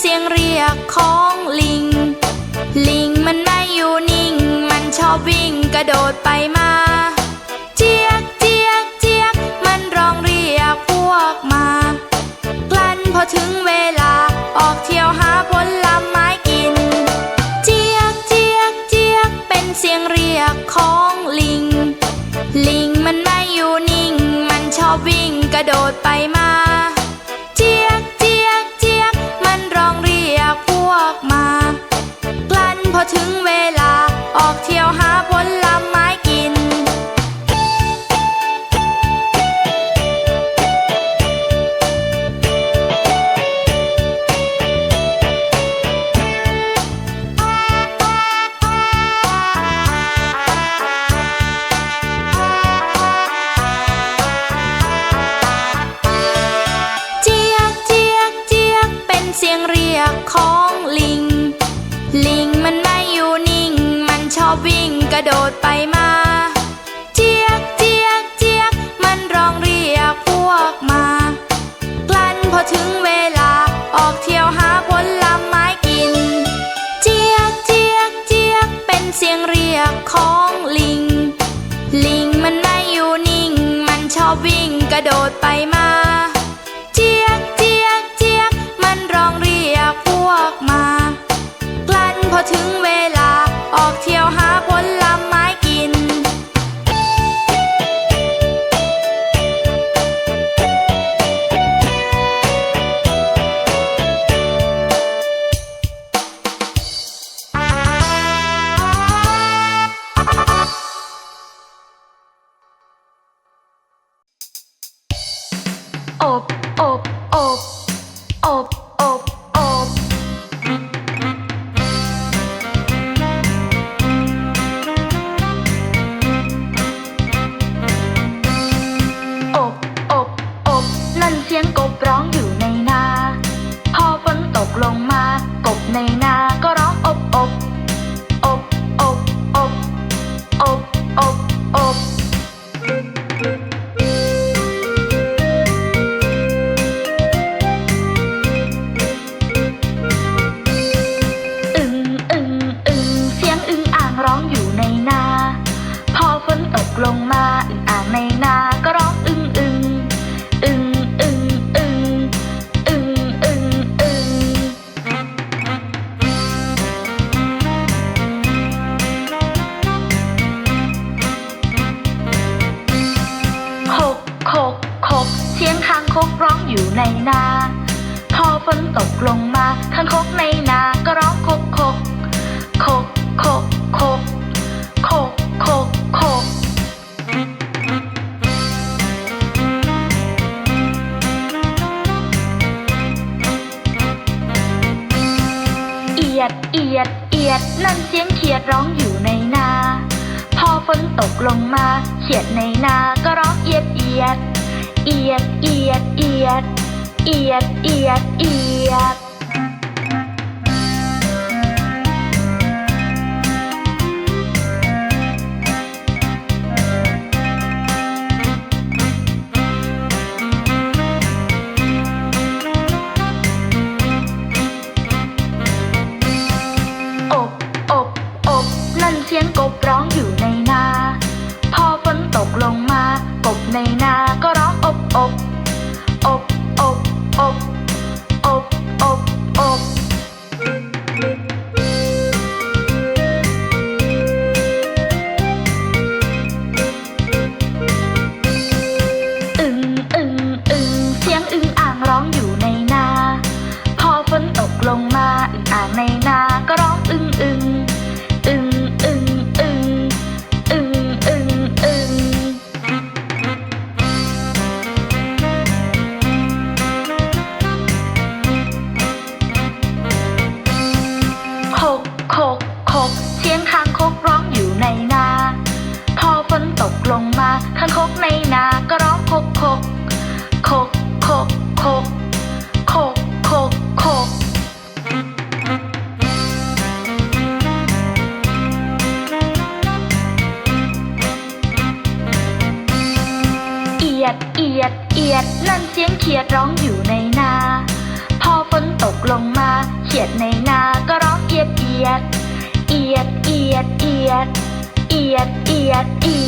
เสียงเรียกของลิง ลิงมันไม่อยู่นิ่ง มันชอบวิ่งกระโดดไปมา เจียกเจียกเจียกมันร้องเรียกพวกมา กลั้นพอถึงเวลาออกเที่ยวหาผลไม้กิน เจียกเจียกเจียกเป็นเสียงเรียกของลิง ลิงมันไม่อยู่นิ่ง มันชอบวิ่งกระโดดไปมา ระโดดไปมาเจียกเจียกเจียกมันร้องเรียกพวกมา กลั้นพอถึงเวลาออกเที่ยวหาผลไม้กิน เจียกเจียกเจียกเป็นเสียงเรียกของลิง ลิงมันไม่อยู่นิ่ง มันชอบวิ่งกระโดดไปมา 哦哦 ในนาพอฝนตกลงมาคางคกในนาก็ร้องคกคกคกคกคกคกคกคกเอียดเอียดเอียดนั่นเสียงเขียดร้องอยู่ในนา พอฝนตกลงมาเขียดในนาก็ร้องเอียดเอียดเอียดเอียดเอียด เอียดเอียดเอียด ยดเอียดเอียดนั่นเสียงเขียดร้องอยู่ในนา พอฝนตกลงมาเขียดในนาก็ร้องเอียดเอียด เอียดเอียดเอียด เอียดเอียดเอี